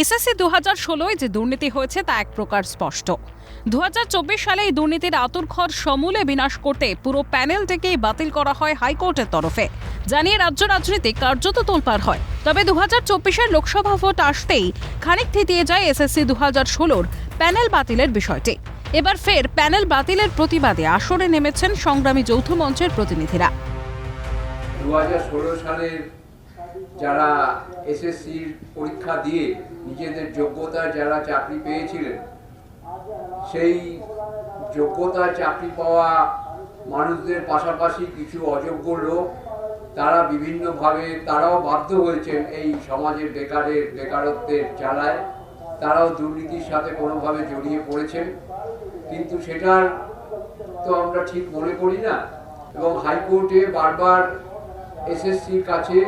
SSC ষোলোয় যে দুর্নীতি হয়েছে তা এক প্রকার স্পষ্ট। সালে এই দুর্নীতির সমূলে বিনাশ করতে পুরো প্যানেলটিকেই বাতিল করা হয় হাইকোর্টের তরফে। জানিয়ে রাজ্য রাজনীতি কার্যত তোলপাড় হয়। তবে দু হাজার চব্বিশের লোকসভা ভোট আসতেই খানিক থিতিয়ে যায় এসএসসি দু হাজার ষোলোর প্যানেল বাতিলের বিষয়টি। এবার ফের প্যানেল বাতিলের প্রতিবাদে আসরে নেমেছেন সংগ্রামী যৌথ মঞ্চের প্রতিনিধিরা। দু হাজার ষোলো সালের যারা এসএসসির পরীক্ষা দিয়ে নিজেদের যোগ্যতায় যারা চাকরি পেয়েছিলেন, সেই যোগ্যতায় চাকরি পাওয়া মানুষদের পাশাপাশি কিছু অযোগ্য লোক, তারা বিভিন্নভাবে তারাও বাধ্য হয়েছেন এই সমাজের বেকারের বেকারত্বের জ্বালায়। তারাও দুর্নীতির সাথে কোনোভাবে জড়িয়ে পড়েছেন। কিন্তু সেটার তো আমরা ঠিক মনে করি না এবং হাইকোর্টে বারবার এসএসসির কাছে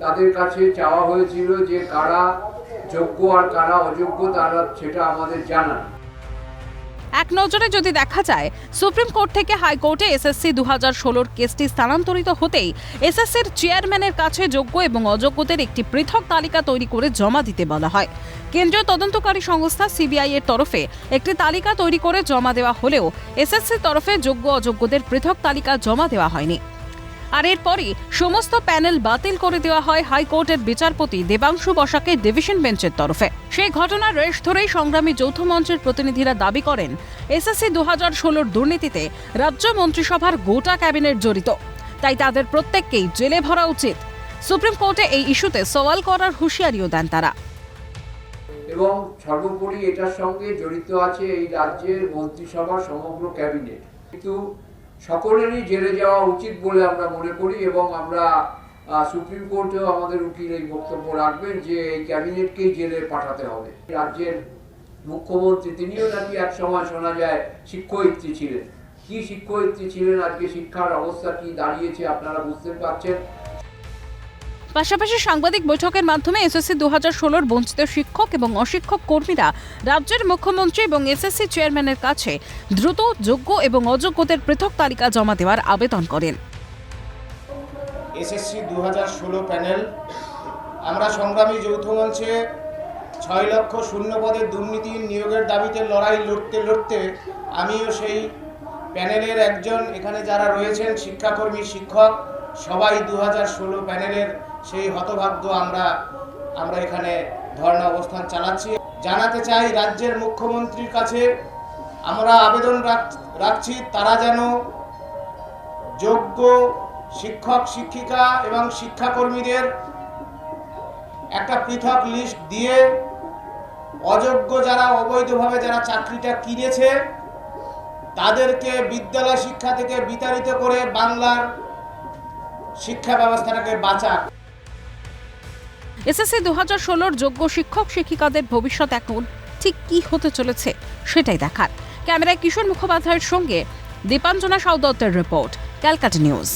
তাদের কাছে চাওয়া হয়েছিল যে কারা যোগ্য আর কারা অযোগ্য তারা সেটা আমাদের জানা এক নজরে যদি দেখা যায়, সুপ্রিম কোর্ট থেকে হাইকোর্টে এসএসসি দু হাজার ষোলোর কেসটি স্থানান্তরিত হতেই এসএসসির চেয়ারম্যানের কাছে যোগ্য এবং অযোগ্যদের একটি পৃথক তালিকা তৈরি করে জমা দিতে বলা হয়। কেন্দ্রীয় তদন্তকারী সংস্থা সিবিআই এর তরফে একটি তালিকা তৈরি করে জমা দেওয়া হলেও এসএসসির তরফে যোগ্য অযোগ্যদের পৃথক তালিকা জমা দেওয়া হয়নি। আর এরপরই সমস্ত প্যানেল বাতিল করে দেওয়া হয় হাইকোর্টের বিচারপতি দেবাংশু বসাকে ডিভিশন বেঞ্চের তরফে। সেই ঘটনার রেশ ধরেই সংগ্রামী যৌথ মঞ্চের প্রতিনিধিরা দাবি করেন, এসএসসি দু হাজার ষোলোর দুর্নীতিতে রাজ্য মন্ত্রিসভার গোটা ক্যাবিনেট জড়িত। তাই তাদের প্রত্যেককেই জেলে ভরা উচিত। সুপ্রিম কোর্টে এই ইস্যুতে সওয়াল করার হুঁশিয়ারিও দেন তারা। এবং সর্বোপরি এটার সঙ্গে জড়িত আছে এই রাজ্যের মন্ত্রিসভার সমগ্র ক্যাবিনেট। কিন্তু সকলেরই জেলে যাওয়া উচিত বলে আমরা মনে করি এবং আমরা সুপ্রিম কোর্টেও আমাদের উকিল এই বক্তব্য রাখবেন যে এই ক্যাবিনেটকেই জেলে পাঠাতে হবে। রাজ্যের মুখ্যমন্ত্রী, তিনিও নাকি এক সময় শোনা যায় শিক্ষয়িত্রী ছিলেন। কি শিক্ষয়িত্রী ছিলেন, আজকে শিক্ষার অবস্থা কি দাঁড়িয়েছে আপনারা বুঝতে পারছেন? পাশাপাশি সাংবাদিক বৈঠকের মাধ্যমে এসএসসি দু হাজার ষোলোর বঞ্চিত শিক্ষক এবং অশিক্ষক কর্মীরা রাজ্যের মুখ্যমন্ত্রী এবং এসএসসি চেয়ারম্যানের কাছে দ্রুত, যোগ্য এবং অযোগ্যদের পৃথক তালিকা জমা দেওয়ার আবেদন করেন। এসএসসি দু হাজার ষোলো প্যানেল, আমরা সংগ্রামী যৌথ মঞ্চে ছয় লক্ষ শূন্য পদের দুর্নীতি নিয়োগের দাবিতে লড়াই লড়তে লড়তে আমিও সেই প্যানেলের একজন, এখানে যারা রয়েছেন শিক্ষাকর্মী, শিক্ষক সবাই দু হাজার ষোলো প্যানেলের সেই হতভাগ্য আমরা আমরা এখানে ধর্ণা অবস্থান চালাচ্ছি। জানাতে চাই রাজ্যের মুখ্যমন্ত্রীর কাছে, আমরা আবেদন রাখছি তারা যেন যোগ্য শিক্ষক, শিক্ষিকা এবং শিক্ষাকর্মীদের একটা পৃথক লিস্ট দিয়ে অযোগ্য যারা, অবৈধভাবে যারা চাকরিটা কিনেছে, তাদেরকে বিদ্যালয় শিক্ষা থেকে বিতাড়িত করে বাংলার শিক্ষা ব্যবস্থাটাকে বাঁচাক। এসএসসি দু হাজার ষোলোর যোগ্য শিক্ষক শিক্ষিকাদের ভবিষ্যৎ এখন ঠিক কি হতে চলেছে সেটাই দেখার। ক্যামেরায় কিশোর মুখোপাধ্যায়ের সঙ্গে দীপাঞ্জনা সাউদত্তের রিপোর্ট, ক্যালকাটা নিউজ।